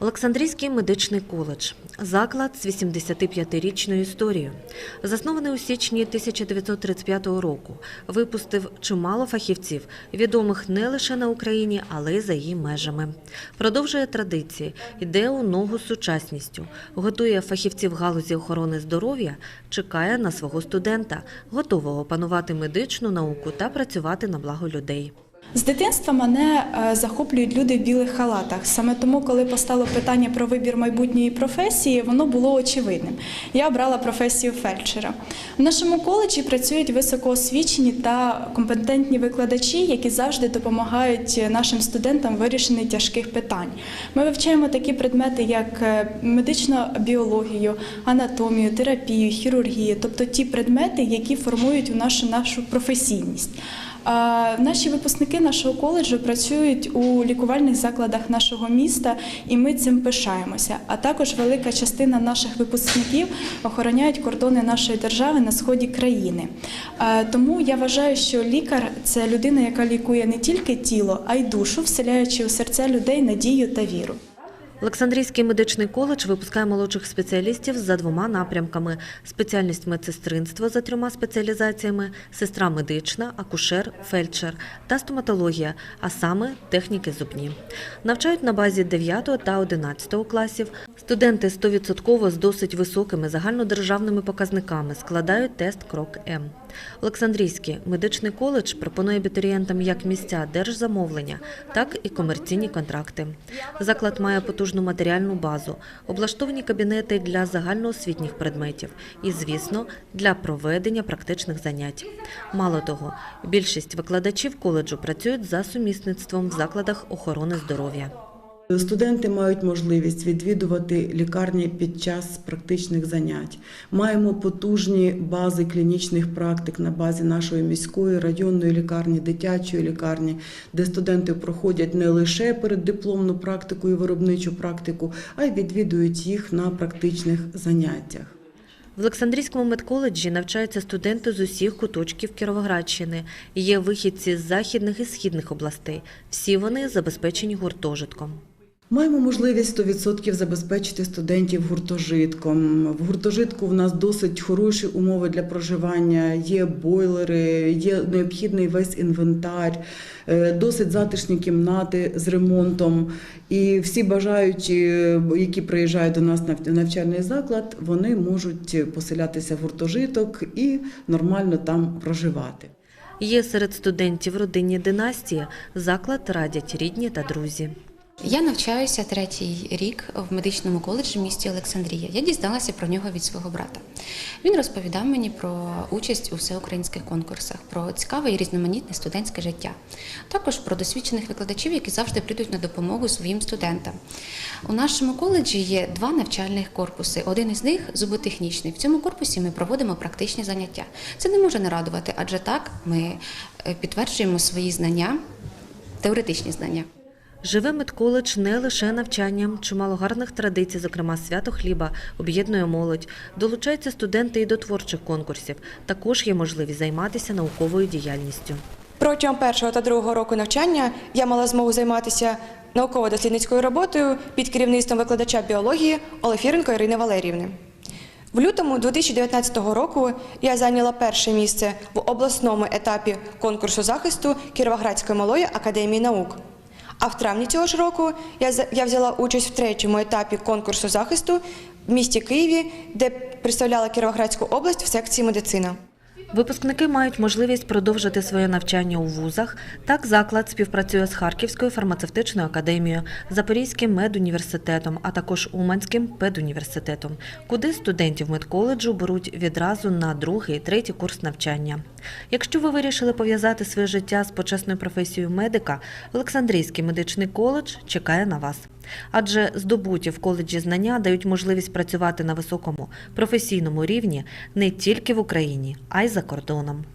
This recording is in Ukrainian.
Олександрійський медичний коледж заклад з 85-річною історією. Заснований у січні 1935 року, випустив чимало фахівців, відомих не лише на Україні, але й за її межами. Продовжує традиції, йде у ногу з сучасністю, готує фахівців галузі охорони здоров'я, чекає на свого студента, готового опанувати медичну науку та працювати на благо людей. З дитинства мене е, захоплюють люди в білих халатах. Саме тому, коли постало питання про вибір майбутньої професії, воно було очевидним. Я обрала професію фельдшера. В нашому коледжі працюють високоосвічені та компетентні викладачі, які завжди допомагають нашим студентам в вирішенні тяжких питань. Ми вивчаємо такі предмети, як е, медичну біологію, анатомію, терапію, хірургію, тобто ті предмети, які формують нашу професійність. Наші випускники нашого коледжу працюють у лікувальних закладах нашого міста, і ми цим пишаємося. А також велика частина наших випускників охороняють кордони нашої держави на сході країни. Тому я вважаю, що лікар це людина, яка лікує не тільки тіло, а й душу, вселяючи у серця людей надію та віру. Олександрійський медичний коледж випускає молодших спеціалістів за двома напрямками: спеціальність медсестринство за трьома спеціалізаціями, сестра медична, акушер, фельдшер та стоматологія, а саме техніки зубні. Навчають на базі 9 та 11 класів. Студенти 100% з досить високими загальнодержавними показниками складають тест Крок М. Олександрійський медичний коледж пропонує абітурієнтам як місця держзамовлення, так і комерційні контракти. Заклад має потужну матеріальну базу, облаштовані кабінети для загальноосвітніх предметів і, звісно, для проведення практичних занять. Мало того, більшість викладачів коледжу працюють за сумісництвом в закладах охорони здоров'я. Студенти мають можливість відвідувати лікарні під час практичних занять. Маємо потужні бази клінічних практик на базі нашої міської районної лікарні, дитячої лікарні, де студенти проходять не лише переддипломну практику і виробничу практику, а й відвідують їх на практичних заняттях. В Олександрійському медколеджі навчаються студенти з усіх куточків Кіровоградщини. Є вихідці з західних і східних областей. Всі вони забезпечені гуртожитком. Маємо можливість 100% забезпечити студентів гуртожитком. В гуртожитку в нас досить хороші умови для проживання. Є бойлери, є необхідний весь інвентар, е, досить затишні кімнати з ремонтом. І всі бажаючі, які приїжджають до нас на навчальний заклад, вони можуть поселятися в гуртожиток і нормально там проживати. Є серед студентів родинні династії. Заклад радять рідні та друзі. Я навчаюся третій рік в медичному коледжі в місті Олександрія. Я дізналася про нього від свого брата. Він розповідав мені про участь у всеукраїнських конкурсах, про цікаве і різноманітне студентське життя, також про досвідчених викладачів, які завжди прийдуть на допомогу своїм студентам. У нашому коледжі є два навчальних корпуси. Один із них зуботехнічний. В цьому корпусі ми проводимо практичні заняття. Це не може не радувати, адже так ми е, підтверджуємо свої знання, теоретичні знання. Живе медколедж не лише навчанням, чимало гарних традицій, зокрема свято хліба, об'єднує молодь. Долучаються студенти і до творчих конкурсів. Також є можливість займатися науковою діяльністю. Протягом першого та другого року навчання я мала змогу займатися науково-дослідницькою роботою під керівництвом викладача біології Олефіренко Ірини Валеріївни. В лютому 2019 року я зайняла перше місце в обласному етапі конкурсу захисту Кіровоградської малої академії наук. А в травні цього ж року я я взяла участь в третьому етапі конкурсу захисту в місті Києві, де представляла Кіровоградську область в секції медицина. Випускники мають можливість продовжити своє навчання у вузах. Так, заклад співпрацює з Харківською фармацевтичною академією, Запорізьким медуніверситетом, а також Уманським педуніверситетом, куди студентів медколеджу беруть відразу на другий, третій курс навчання. Якщо ви вирішили пов'язати своє життя з почесною професією медика, Олександрійський медичний коледж чекає на вас. Адже здобуті в коледжі знання дають можливість працювати на високому професійному рівні не тільки в Україні, а й за кордоном.